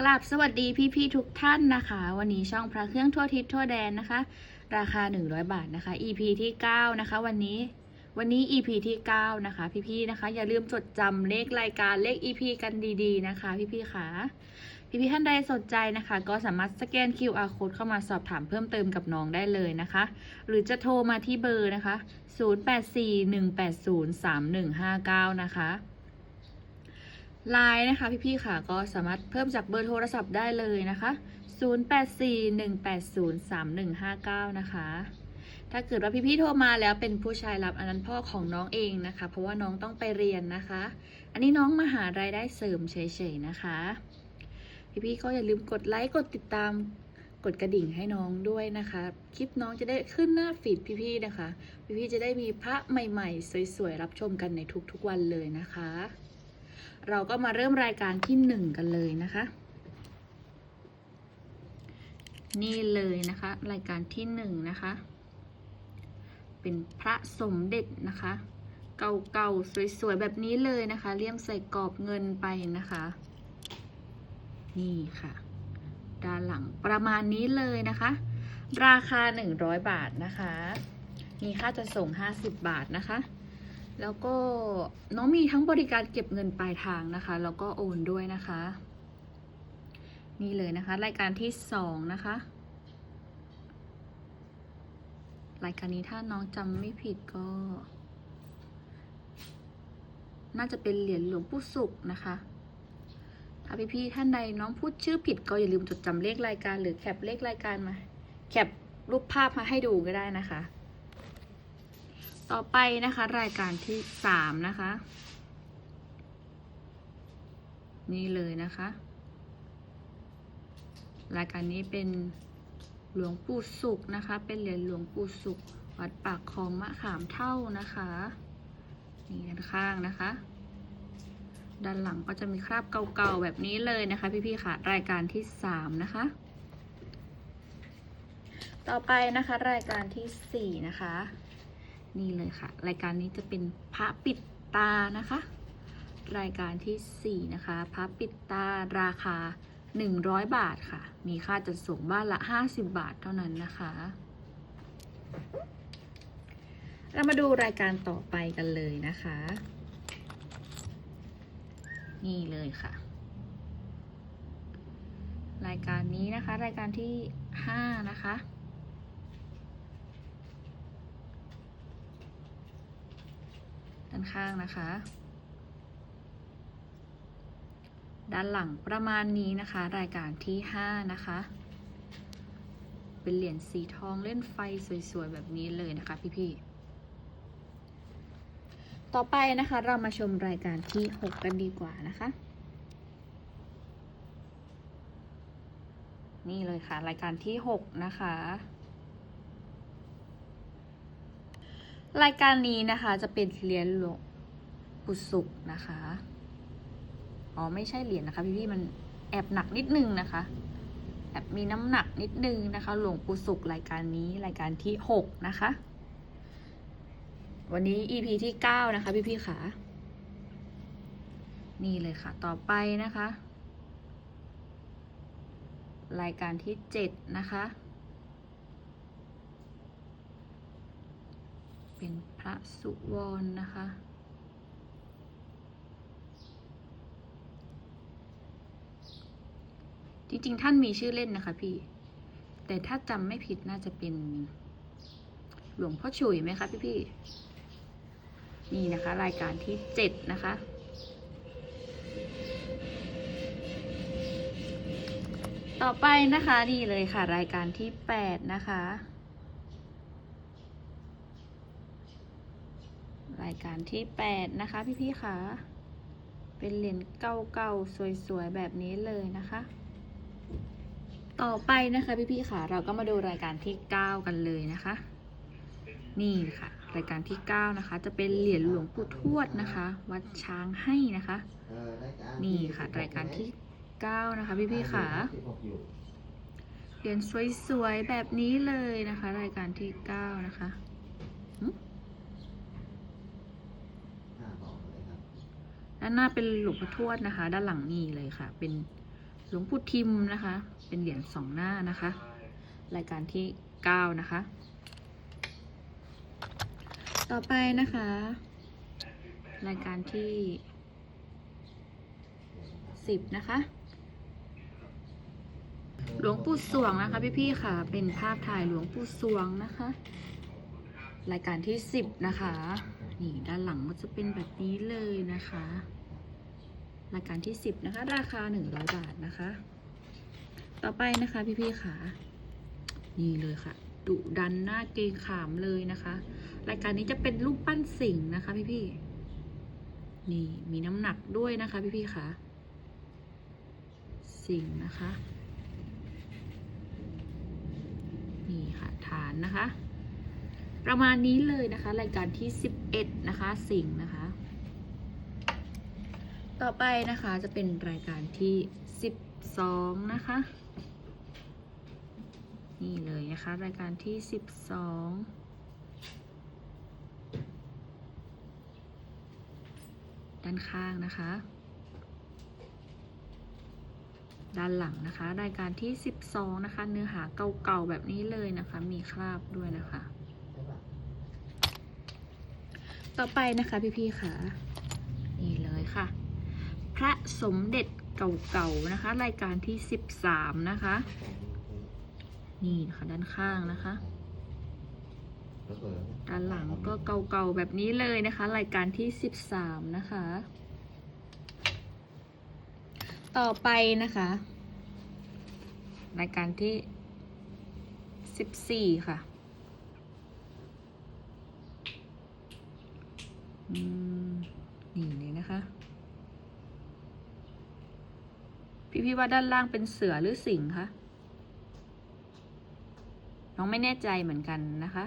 กราบสวัสดีพี่ๆทุกท่านนะคะ วันนี้ช่องพระเครื่องทั่วทิศทั่วแดนนะคะ ราคา 100 บาทนะคะ EP ที่ 9 นะคะ วันนี้วันนี้ EP ที่ 9 นะคะ พี่ๆนะคะ อย่าลืมจดจำเลขรายการเลข EP กันดีๆนะคะ พี่ๆค่ะพี่ๆท่านใดสนใจนะคะ ก็สามารถสแกน QR code เข้ามาสอบถามเพิ่มเติมกับน้องได้เลยนะคะ หรือจะโทรมาที่เบอร์นะคะ 0841803159 นะคะ ไลน์นะคะพี่ๆค่ะก็สามารถเพิ่มจากเบอร์โทรศัพท์ได้เลยนะคะ 0841803159 นะคะ ถ้าเกิดว่าพี่ๆโทรมาแล้วเป็นผู้ชายรับอันนั้นพ่อของน้องเองนะคะ เพราะว่าน้องต้องไปเรียนนะคะ อันนี้น้องมาหารายได้เสริมเฉยๆนะคะพี่ๆก็อย่าลืมกดไลค์กดติดตามกดกระดิ่งให้น้องด้วยนะคะ คลิปน้องจะได้ขึ้นหน้าฟีดพี่ๆนะคะ พี่ๆจะได้มีพระใหม่ๆ สวยๆรับชมกันในทุกๆวันเลยนะคะ เราก็มาเริ่มรายการที่หนึ่งกันเลยนะคะ นี่เลยนะคะ รายการที่หนึ่งนะคะ เป็นพระสมเด็จนะคะ เก่าๆสวยๆแบบนี้เลยนะคะ เลี่ยมใส่กรอบเงินไปนะคะ นี่ค่ะ ด้านหลังประมาณนี้เลยนะคะ ราคา 100 บาทนะคะ มีค่าจะส่ง 50 บาทนะคะ แล้วก็น้องมีทั้งบริการเก็บเงินปลายทางนะคะ แล้วก็โอนด้วยนะคะ นี่เลยนะคะ รายการที่สองนะคะ รายการนี้ถ้าน้องจำไม่ผิดก็ น่าจะเป็นเหรียญหลวงปู่สุขนะคะถ้าพี่ๆท่านใดน้องพูดชื่อผิดก็อย่าลืมจดจำเลขรายการ หรือแคปเลขรายการมา แคปรูปภาพมาให้ดูก็ได้นะคะ ต่อไปนะคะ รายการที่สามนะคะ นี่เลยนะคะ รายการนี้เป็นหลวงปู่สุขนะคะ เป็นเหรียญหลวงปู่สุข วัดปากคลองมะขามเท่านะคะ นี่ด้านข้างนะคะ ด้านหลังก็จะมีคราบเก่าๆแบบนี้เลยนะคะ พี่ๆค่ะ รายการที่สามนะคะ ต่อไปนะคะ รายการที่สี่นะคะ นี่เลยค่ะ รายการนี้จะเป็นพระปิดตานะคะ รายการที่ 4 นะคะพระปิดตาราคา 100 บาทค่ะ มีค่าจัดส่งบ้านละ 50 บาทเท่านั้นนะคะ เรามาดูรายการต่อไปกันเลยนะคะ นี่เลยค่ะ รายการนี้นะคะ รายการที่ 5 นะคะ ด้านข้างนะคะ ด้านหลังประมาณนี้นะคะ รายการที่ 5 นะคะ เป็นเหรียญสีทองเล่นไฟสวยๆ แบบนี้เลยนะคะพี่ๆต่อไปนะคะเรามาชมรายการที่ 6 กันดีกว่านะคะ นี่เลยค่ะ รายการที่ 6 นะคะ รายการนี้นะคะจะเป็นเหรียญหลวงปู่สุกนะคะ อ๋อไม่ใช่เหรียญนะคะพี่พี่มันแอบหนักนิดนึงนะคะ แอบมีน้ำหนักนิดนึงนะคะ หลวงปู่สุกรายการนี้รายการที่หกนะคะ วันนี้ EP ที่เก้านะคะ พี่พี่ๆค่ะนี่เลยค่ะ ต่อไปนะคะ รายการที่เจ็ดนะคะ เป็นพระสุวรรณนะคะ จริงๆ ท่านมีชื่อเล่นนะคะพี่ แต่ถ้าจำไม่ผิดน่าจะเป็น หลวงพ่อฉุยไหมคะพี่ๆนี่นะคะ รายการที่เจ็ดนะคะต่อไปนะคะนี่เลยค่ะ รายการที่แปดนะคะ รายการที่แปดนะคะ พี่ๆค่ะเป็นเหรียญเก่าๆสวยๆ แบบนี้เลยนะคะ ต่อไปนะคะพี่ๆค่ะ เราก็มาดูรายการที่ 9 กันเลยนะคะ นี่ค่ะ รายการที่ 9 นะคะ จะเป็นเหรียญหลวงปู่ทวดนะคะ วัดช้างให้นะคะ นี่ค่ะ รายการที่ 9 นะคะ พี่ๆค่ะเหรียญสวยๆ แบบนี้เลยนะคะ รายการที่ 9 นะคะ ด้านหน้าเป็นหลวงพ่อทวดนะคะ ด้านหลังนี่เลยค่ะ เป็นหลวงปู่ทิมนะคะ เป็นเหรียญสองหน้านะคะ รายการที่เก้านะคะ ต่อไปนะคะ รายการที่สิบนะคะ หลวงปู่สวงนะคะพี่ๆค่ะ เป็นภาพถ่ายหลวงปู่สวงนะคะ รายการที่สิบนะคะ นี่ด้านหลังก็จะเป็นแบบนี้เลยนะคะรายการที่สิบนะคะ ราคาหนึ่งร้อยบาทนะคะ ต่อไปนะคะพี่ๆค่ะ นี่เลยค่ะ ดุดันหน้าเกรงขามเลยนะคะ รายการนี้จะเป็นรูปปั้นสิงห์นะคะพี่ๆนี่มีน้ำหนักด้วยนะคะพี่ๆค่ะ สิงห์นะคะ นี่ค่ะฐานนะคะ ประมาณนี้เลยนะคะ รายการที่ 11 นะคะ สิงนะคะ ต่อไปนะคะจะเป็นรายการที่ 12 นะคะ นี่เลยนะคะ รายการที่ 12ด้านข้างนะคะ ด้านหลังนะคะ รายการที่ 12 นะคะ เนื้อหาเก่าๆแบบนี้เลยนะคะ มีคราบด้วยนะคะ ต่อไปนะคะพี่ๆค่ะ นี่เลยค่ะ พระสมเด็จเก่าๆนะคะ รายการที่ 13 นะคะ นี่นะคะด้านข้างนะคะ ด้านหลังก็เก่าๆแบบนี้เลยนะคะ รายการที่ 13 นะคะ ต่อไปนะคะ รายการที่ 14 ค่ะอืม นี่เลยนะคะ พี่พี่ว่าด้านล่างเป็นเสือหรือสิงห์คะ น้องไม่แน่ใจเหมือนกันนะคะ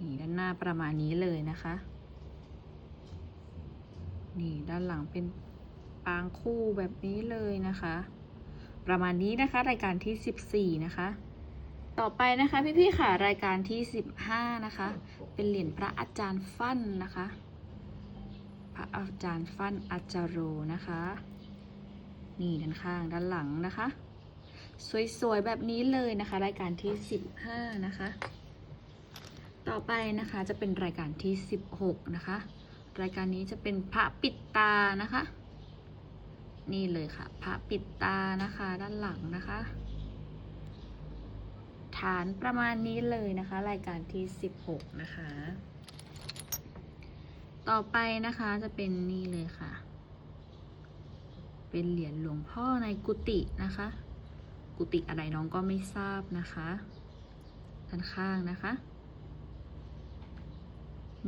นี่ด้านหน้าประมาณนี้เลยนะคะ นี่ด้านหลังเป็นปางคู่แบบนี้เลยนะคะ ประมาณนี้นะคะ รายการที่ 14 นะคะ ต่อไปนะคะพี่ๆค่ะรายการที่15นะคะ เป็นเหรียญพระอาจารย์ฟั่นนะคะ พระอาจารย์ฟั่นอาจารโรนะคะ นี่ด้านข้างด้านหลังนะคะ สวยๆแบบนี้เลยนะคะ รายการที่15นะคะ ต่อไปนะคะจะเป็นรายการที่16นะคะ รายการนี้จะเป็นพระปิดตานะคะ นี่เลยค่ะ พระปิดตานะคะ ด้านหลังนะคะ ฐานประมาณนี้เลยนะคะ รายการที่ 16 นะคะ ต่อไปนะคะจะเป็นนี่เลยค่ะ เป็นเหรียญหลวงพ่อในกุฏินะคะ กุฏิอะไรน้องก็ไม่ทราบนะคะด้านข้างนะคะ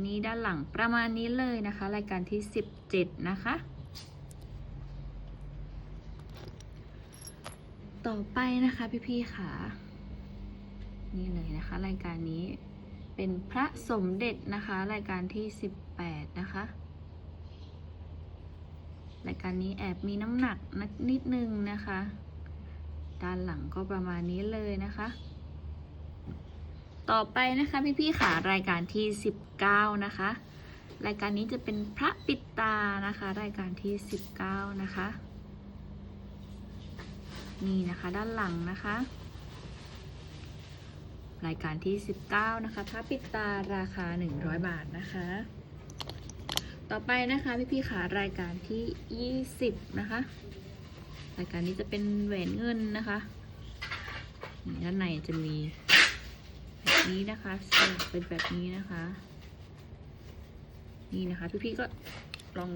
นี้ด้านหลังประมาณนี้เลยนะคะ รายการที่ 17 นะคะต่อไปนะคะพี่ๆค่ะ นี่เลยนะคะ รายการนี้เป็นพระสมเด็จนะคะ รายการที่ 18 นะคะ รายการนี้แอบมีน้ำหนักนิดนิดนึงนะคะ ด้านหลังก็ประมาณนี้เลยนะคะ ต่อไปนะคะพี่ๆค่ะรายการที่ 19 นะคะ รายการนี้จะเป็นพระปิดตานะคะ รายการที่ 19 นะคะ นี่นะคะด้านหลังนะคะ รายการที่ 19 นะคะพระปิดตาราคา 100 บาทนะคะ ต่อไปนะคะพี่ๆค่ะรายการที่ 20 นะคะ รายการนี้จะเป็นแหวนเงินนะคะนี่ด้านในจะมีแบบนี้นะคะเป็นแบบนี้นะคะ นี่นะคะพี่ๆก็ลอง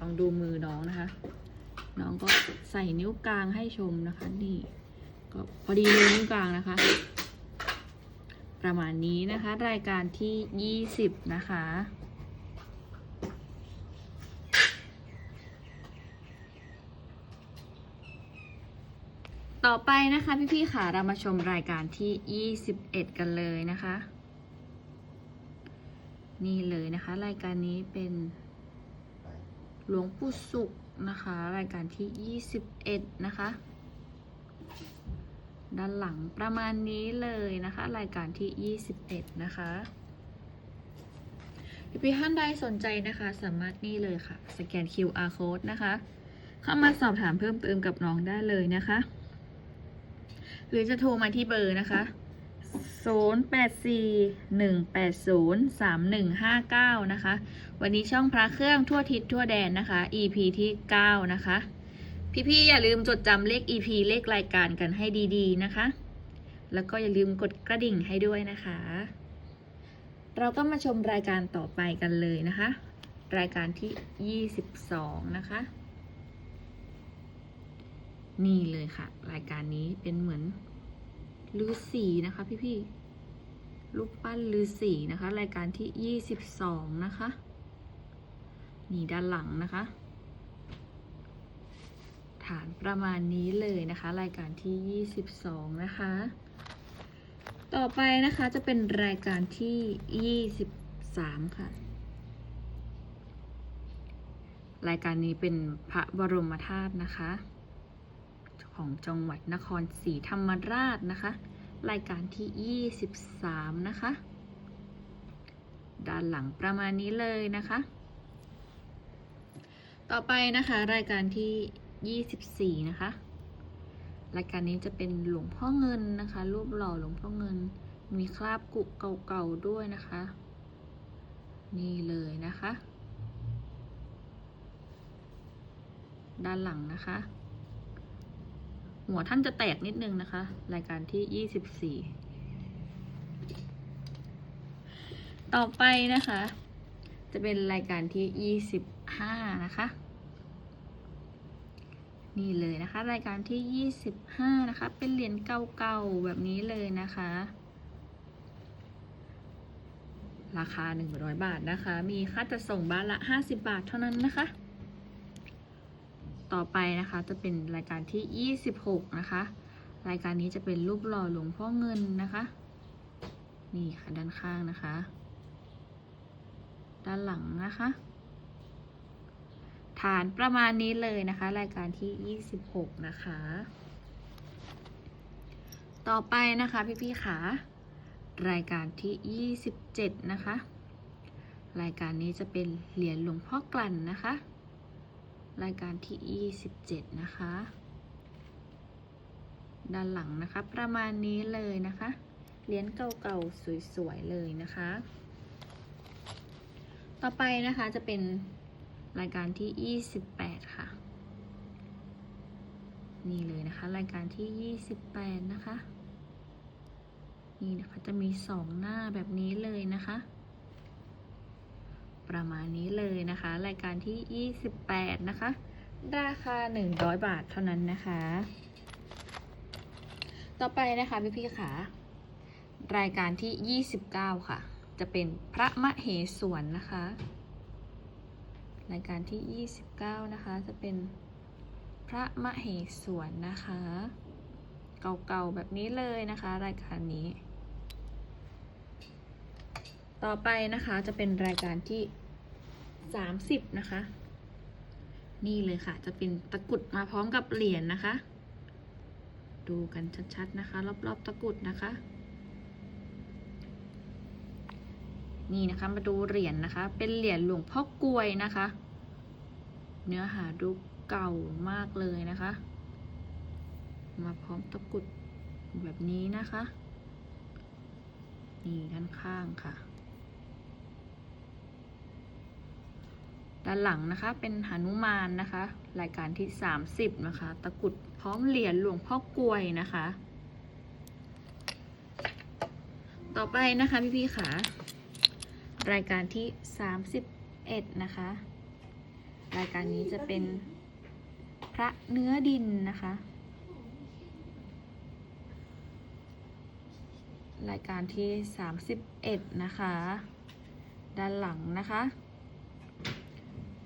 ลองดูมือน้องนะคะ น้องก็ใส่นิ้วกลางให้ชมนะคะ นี่ ก็พอดีเลยนิ้วกลางนะคะ ประมาณนี้นะคะ รายการที่ 20 นะคะต่อไปนะคะพี่ๆค่ะเรามาชมรายการที่ 21 กันเลยนะคะ นี่เลยนะคะ รายการนี้เป็นหลวงปู่สุขนะคะ รายการที่ 21 นะคะ ด้านหลังประมาณนี้เลยนะคะ รายการที่ 21 นะคะพี่ท่านใดสนใจนะคะ สามารถนี่เลยค่ะ สแกน QR code นะคะ เข้ามาสอบถามเพิ่มเติมกับน้องได้เลยนะคะ หรือจะโทรมาที่เบอร์นะคะ 0841803159 นะคะ วันนี้ช่องพระเครื่องทั่วทิศทั่วแดนนะคะ EP ที่ 9 นะคะ พี่ๆอย่าลืมจดจำเลข EP เลขรายการกันให้ดีๆนะคะ แล้วก็อย่าลืมกดกระดิ่งให้ด้วยนะคะ เราก็มาชมรายการต่อไปกันเลยนะคะ รายการที่ 22 นะคะ นี่เลยค่ะ รายการนี้เป็นเหมือนลือสีนะคะพี่ๆรูปปั้นลือสีนะคะ รายการที่ 22 นะคะ นี่ด้านหลังนะคะ ฐานประมาณนี้เลยนะคะ รายการที่ 22 นะคะ ต่อไปนะคะจะเป็นรายการที่ 23 ค่ะ รายการนี้เป็นพระบรมธาตุนะคะ ของจังหวัดนครศรีธรรมราชนะคะ รายการที่ 23 นะคะ ด้านหลังประมาณนี้เลยนะคะต่อไปนะคะ รายการที่ 24 นะคะ รายการนี้จะเป็นหลวงพ่อเงินนะคะ รูปหล่อหลวงพ่อเงิน มีคราบกุเก่าๆด้วยนะคะ นี่เลยนะคะ ด้านหลังนะคะ หัวท่านจะแตกนิดนึงนะคะ รายการที่ 24ต่อไปนะคะ จะเป็นรายการที่ 25 นะคะ นี่เลยนะคะ รายการที่ 25 นะคะ เป็นเหรียญเก่าๆ แบบนี้เลยนะคะ ราคา 100 บาทนะคะ มีค่าจัดส่งบ้านละ 50 บาทเท่านั้นนะคะ ต่อไปนะคะจะเป็นรายการที่ 26 นะคะ รายการนี้จะเป็นรูปหล่อหลวงพ่อเงินนะคะ นี่ค่ะด้านข้างนะคะ ด้านหลังนะคะ ฐานประมาณนี้เลยนะคะ รายการที่ 26 นะคะ ต่อไปนะคะพี่ๆค่ะรายการที่ 27 นะคะ รายการนี้จะเป็นเหรียญหลวงพ่อกลั่นนะคะ รายการที่ 27 นะคะ ด้านหลังนะคะประมาณนี้เลยนะคะ เหรียญเก่าๆสวยๆเลยนะคะ ต่อไปนะคะจะเป็น รายการที่ 28 ค่ะ นี่เลยนะคะ รายการที่ 28 นะคะ นี่นะคะจะมีสองหน้าแบบนี้เลยนะคะ ประมาณนี้เลยนะคะ รายการที่ 28 นะคะ ราคา 100 บาทเท่านั้นนะคะ ต่อไปนะคะพี่พี่ๆค่ะรายการที่ 29 ค่ะ จะเป็นพระมะเหสวนนะคะ รายการที่ 29 นะคะ จะเป็นพระมะเหสวนนะคะ เก่าๆแบบนี้เลยนะคะ รายการนี้ ต่อไปนะคะจะเป็นรายการที่ 30 นะคะ นี่เลยค่ะ จะเป็นตะกุดมาพร้อมกับเหรียญนะคะ ดูกันชัดๆนะคะ รอบๆตะกุดนะคะ นี่นะคะมาดูเหรียญนะคะ เป็นเหรียญหลวงพ่อกลวยนะคะ เนื้อหาดูเก่ามากเลยนะคะ มาพร้อมตะกุดแบบนี้นะคะ นี่ด้านข้างค่ะ ด้านหลังนะคะเป็นหนุมานนะคะ รายการที่ 30 นะคะ ตะกุดพร้อมเหรียญหลวงพ่อกลวยนะคะ ต่อไปนะคะพี่ๆค่ะ รายการที่ 31 นะคะ รายการนี้จะเป็นพระเนื้อดินนะคะ รายการที่ 31 นะคะ ด้านหลังนะคะ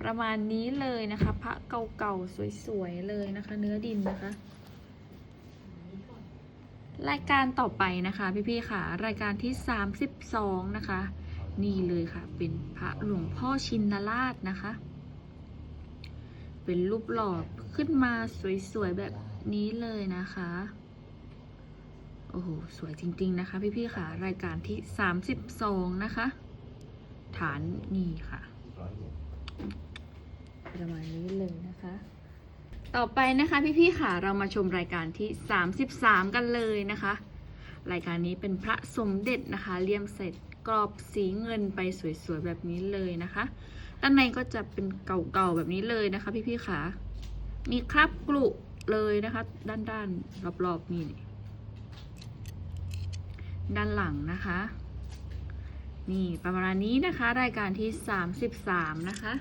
ประมาณนี้เลยนะคะ พระเก่าๆ สวยๆ เลยนะคะ เนื้อดินนะคะ รายการต่อไปนะคะ พี่ๆค่ะ รายการที่ 32 นะคะ นี่เลยค่ะ เป็นพระหลวงพ่อชินราชนะคะ เป็นรูปหล่อขึ้นมาสวยๆแบบนี้เลยนะคะ โอ้โห สวยจริง ๆ นะคะ พี่ๆค่ะ รายการที่ 32 นะคะ ฐานนี่ค่ะประมาณนี้เลยนะคะ ต่อไปนะคะพี่ๆค่ะ เรามาชมรายการที่ 33 กันเลยนะคะ รายการนี้เป็นพระสมเด็จนะคะเลี่ยมเสร็จ กรอบสีเงินไปสวยๆแบบนี้เลยนะคะด้านในก็จะเป็นเก่าๆแบบนี้เลยนะคะพี่ๆค่ะมีคราบกลุเลยนะคะ ด้านๆรอบๆนี่ด้านหลังนะคะ นี่ประมาณนี้นะคะ รายการที่ 33 นะคะ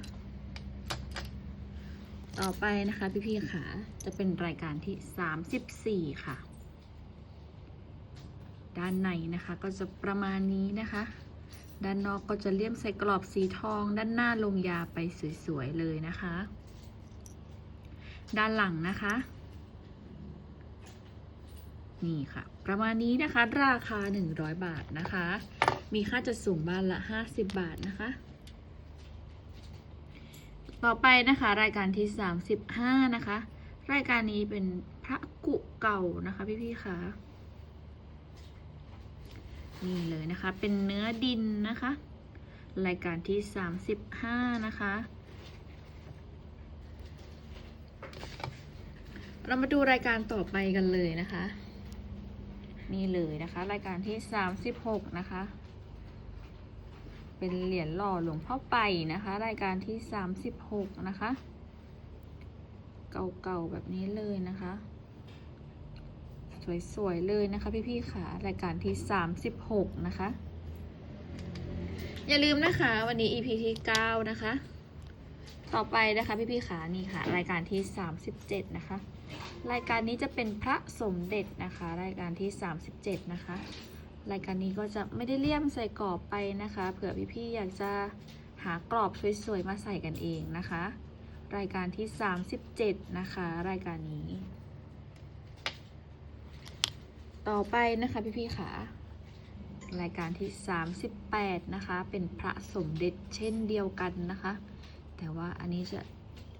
ต่อไปนะคะพี่ๆค่ะจะเป็นรายการที่ 34 ค่ะ ด้านในนะคะ ก็จะประมาณนี้นะคะ ด้านนอกก็จะเลี่ยมใส่กรอบสีทอง ด้านหน้าลงยาไปสวยๆเลยนะคะ ด้านหลังนะคะ นี่ค่ะ ประมาณนี้นะคะ ราคา 100 บาทนะคะ มีค่าจัดส่งบ้านละ 50 บาทนะคะต่อไปนะคะ รายการที่ 35 นะคะ รายการนี้เป็นพระกุเก่านะคะ พี่ๆค่ะ นี่เลยนะคะ เป็นเนื้อดินนะคะ รายการที่ 35 นะคะ เรามาดูรายการต่อไปกันเลยนะคะ นี่เลยนะคะ รายการที่ 36 นะคะ เป็นเหรียญหล่อหลวงพ่อไปนะคะ รายการที่ 36 นะคะ เก่าๆแบบนี้เลยนะคะ สวยๆเลยนะคะ พี่ๆค่ะรายการที่ 36 นะคะ อย่าลืมนะคะ วันนี้ EP ที่ 9 นะคะ ต่อไปนะคะ พี่ๆค่ะนี่ค่ะ รายการที่ 37 นะคะ รายการนี้จะเป็นพระสมเด็จนะคะ รายการที่ 37 นะคะ รายการนี้ก็จะไม่ได้เลี่ยมใส่กรอบไปนะคะ เผื่อพี่ๆอยากจะหากรอบสวยๆมาใส่กันเองนะคะ รายการที่ 37 นะคะ รายการนี้ ต่อไปนะคะพี่ๆค่ะรายการที่ 38 นะคะ เป็นพระสมเด็จเช่นเดียวกันนะคะ แต่ว่าอันนี้จะ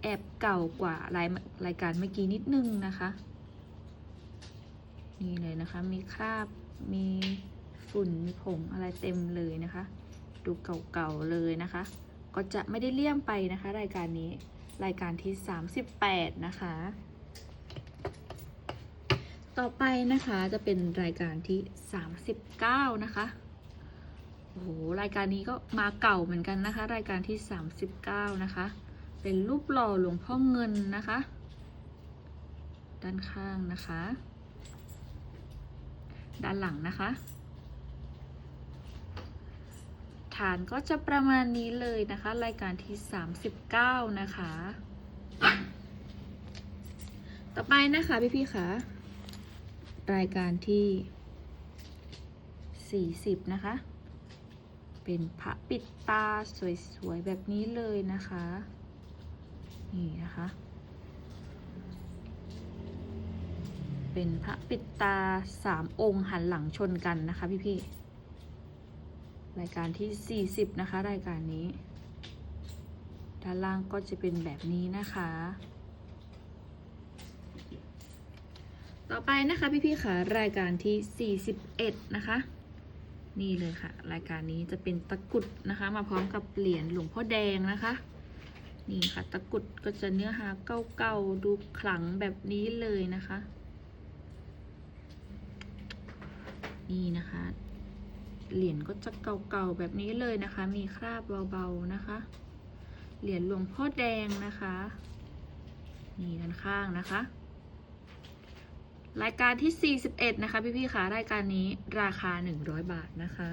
แอบเก่ากว่ารายรายการเมื่อกี้นิดนึงนะคะ นี่เลยนะคะ มีคราบ มีฝุ่น มีผงอะไรเต็มเลยนะคะ ดูเก่าๆเลยนะคะ ก็จะไม่ได้เลี่ยมไปนะคะ รายการนี้ รายการที่ 38 นะคะ ต่อไปนะคะจะเป็นรายการที่ 39 นะคะ โอ้โห รายการนี้ก็มาเก่าเหมือนกันนะคะ รายการที่ 39 นะคะ เป็นรูปหล่อหลวงพ่อเงินนะคะ ด้านข้างนะคะ ด้านหลังนะคะ ฐานก็จะประมาณนี้เลยนะคะ รายการที่ 39 นะคะ ต่อไปนะคะพี่ๆค่ะ รายการที่ 40 นะคะ เป็นพระปิดตาสวยๆ แบบนี้เลยนะคะ นี่นะคะ เป็นพระปิดตาสามองค์หันหลังชนกันนะคะพี่ๆ รายการที่ 40 นะคะ รายการนี้ ด้านล่างก็จะเป็นแบบนี้นะคะ ต่อไปนะคะพี่ๆค่ะรายการที่ 41 นะคะ นี่เลยค่ะ รายการนี้จะเป็นตะกุดนะคะ มาพร้อมกับเหรียญหลวงพ่อแดงนะคะ นี่ค่ะตะกุดก็จะเนื้อหาเก่าๆดูขลังแบบนี้เลยนะคะ นี่นะคะ เหรียญก็จะเก่าๆแบบนี้เลยนะคะ มีคราบเบาๆนะคะ เหรียญหลวงพ่อแดงนะคะ นี่ด้านข้างนะคะ รายการที่ 41 นะคะ พี่ๆค่ะรายการนี้ราคา 100 บาทนะคะ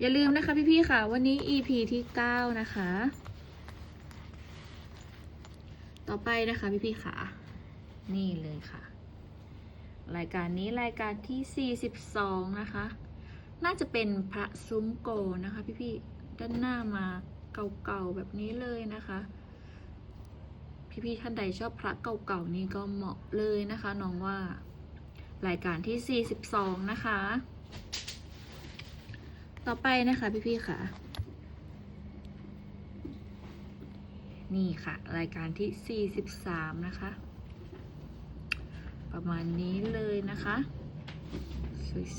อย่าลืมนะคะพี่ๆค่ะ วันนี้ EP ที่ 9 นะคะ ต่อไปนะคะพี่ๆค่ะ นี่เลยค่ะ รายการนี้รายการที่ 42 นะคะ น่าจะเป็นพระซุ้มโกนะคะ พี่ๆด้านหน้ามาเก่าๆแบบนี้เลยนะคะ พี่ๆท่านใดชอบพระเก่าๆนี่ก็เหมาะเลยนะคะน้องว่า รายการที่ 42 นะคะ ต่อไปนะคะพี่ๆค่ะ นี่ค่ะ รายการที่ 43 นะคะ ประมาณนี้เลยนะคะ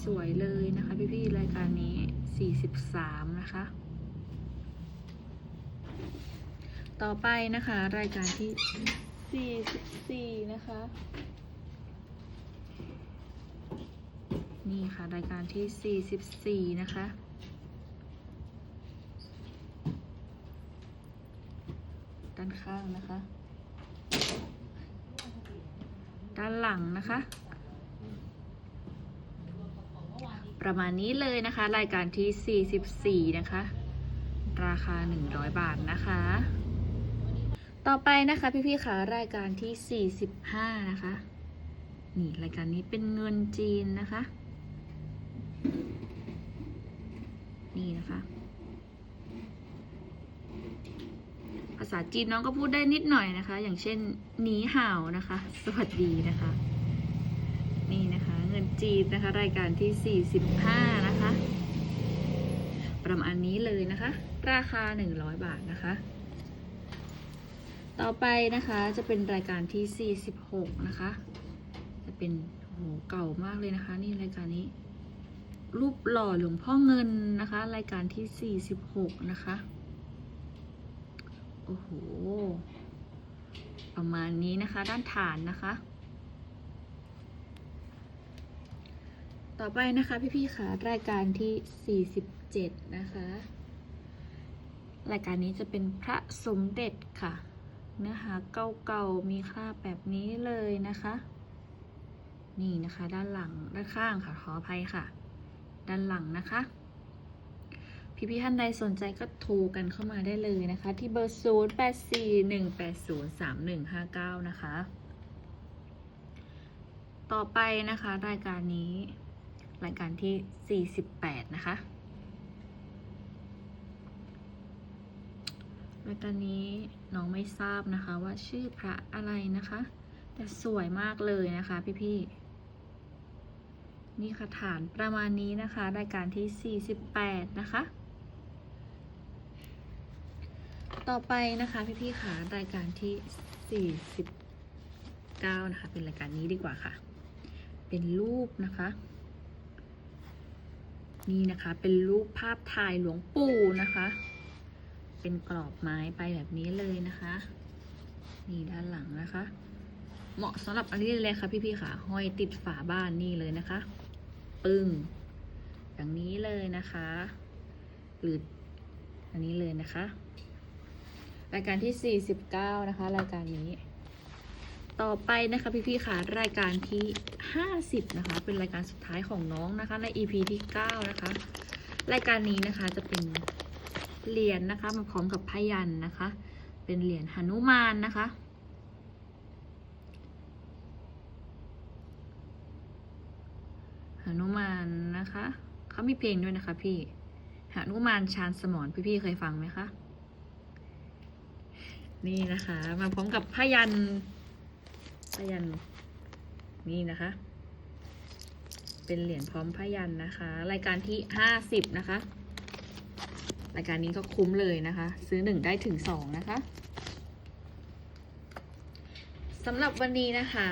สวยๆเลยนะคะ พี่ๆรายการนี้ 43 นะคะ ต่อไปนะคะ รายการที่สี่สิบสี่นะคะ นี่ค่ะ รายการที่สี่สิบสี่นะคะด้านข้างนะคะ ด้านหลังนะคะ ประมาณนี้เลยนะคะ รายการที่ 44 นะคะ ราคา 100 บาทนะคะ ต่อไปนะคะพี่ๆค่ะรายการที่ 45 นะคะ นี่รายการนี้เป็นเงินจีนนะคะ นี่นะคะ ภาษาจีนน้องก็พูดได้นิดหน่อยนะคะ อย่างเช่นหนีห่าวนะคะ สวัสดีนะคะ นี่นะคะเงินจีนนะคะ รายการที่ 45 นะคะ ประมาณนี้เลยนะคะ ราคา 100 บาทนะคะ ต่อไปนะคะจะเป็นรายการที่ 46 นะคะ จะเป็นโหเก่ามากเลยนะคะ นี่รายการนี้ รูปหล่อหลวงพ่อเงินนะคะ รายการที่ 46 นะคะ โอ้โห ประมาณนี้นะคะ ด้านฐานนะคะ ต่อไปนะคะพี่ๆค่ะรายการที่ 47 นะคะ รายการนี้จะเป็นพระสมเด็จค่ะ เนื้อหาเก่าๆ มีคราบแบบนี้เลยนะคะ นี่นะคะด้านหลังด้านข้างค่ะขออภัยค่ะ ด้านหลังนะคะ พี่ๆท่านใดสนใจก็โทรกันเข้ามาได้เลยนะคะ ที่เบอร์ 0 8 4 1 8 0 3 1 5 9 นะคะ ต่อไปนะคะรายการนี้รายการที่ 48 นะคะ รา ยการนี้น้องไม่ทราบนะคะว่าชื่อพระอะไรนะคะ แต่สวยมากเลยนะคะพี่ๆ นี่ค่ะฐานประมาณนี้นะคะ รายการที่ 48 นะคะ ต่อไปนะคะพี่ๆค่ะรายการที่ 49 นะคะ เป็นรายการนี้ดีกว่าค่ะ เป็นรูปนะคะ นี่นะคะเป็นรูปภาพถ่ายหลวงปู่นะคะ เป็นกรอบไม้ไปแบบนี้เลยนะคะ นี่ด้านหลังนะคะ เหมาะสำหรับอันนี้เลยค่ะพี่ๆค่ะ ห้อยติดฝาบ้านนี่เลยนะคะ ปึ้งอย่างนี้เลยนะคะ หรืออันนี้เลยนะคะ รายการที่ 49 นะคะ รายการนี้ ต่อไปนะคะพี่ๆค่ะ รายการที่ 50 นะคะ เป็นรายการสุดท้ายของน้องนะคะ ใน EP ที่ 9 นะคะ รายการนี้นะคะจะเป็น เหรียญนะคะมาพร้อมกับพยันนะคะ เป็นเหรียญหนุมานนะคะ หนุมานนะคะเขามีเพลงด้วยนะคะพี่หนุมานชาญสมรพี่ๆเคยฟังไหมคะ นี่นะคะ มาพร้อมกับพยันพยันนี่นะคะ เป็นเหรียญพร้อมพยันนะคะ รายการที่ห้าสิบนะคะ รายการนี้ก็คุ้มเลยนะคะ ซื้อหนึ่งได้ถึงสองนะคะสำหรับวันนี้นะคะ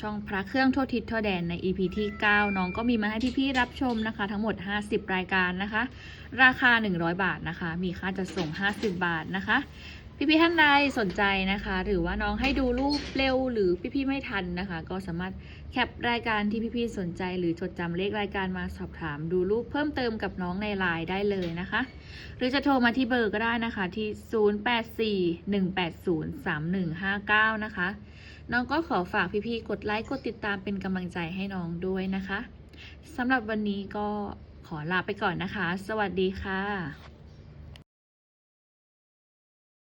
ช่องพระเครื่องทั่วทิศทั่วแดนใน EP ที่ 9 น้องก็มีมาให้พี่ๆรับชมนะคะ ทั้งหมด 50 รายการนะคะ ราคา 100 บาทนะคะ มีค่าจะส่ง 50 บาทนะคะ พี่ๆท่านใดสนใจนะคะ หรือว่าน้องให้ดูรูปเร็วหรือพี่ๆไม่ทันนะคะ ก็สามารถแคปรายการที่พี่ๆสนใจ หรือจดจำเลขรายการมาสอบถาม ดูรูปเพิ่มเติมกับน้องในไลน์ได้เลยนะคะ หรือจะโทรมาที่เบอร์ก็ได้นะคะที่ 0841803159 นะคะ น้องก็ขอฝากพี่ๆกดไลค์กดติดตามเป็นกำลังใจให้น้องด้วยนะคะสำหรับวันนี้ก็ขอลาไปก่อนนะคะ สวัสดีค่ะ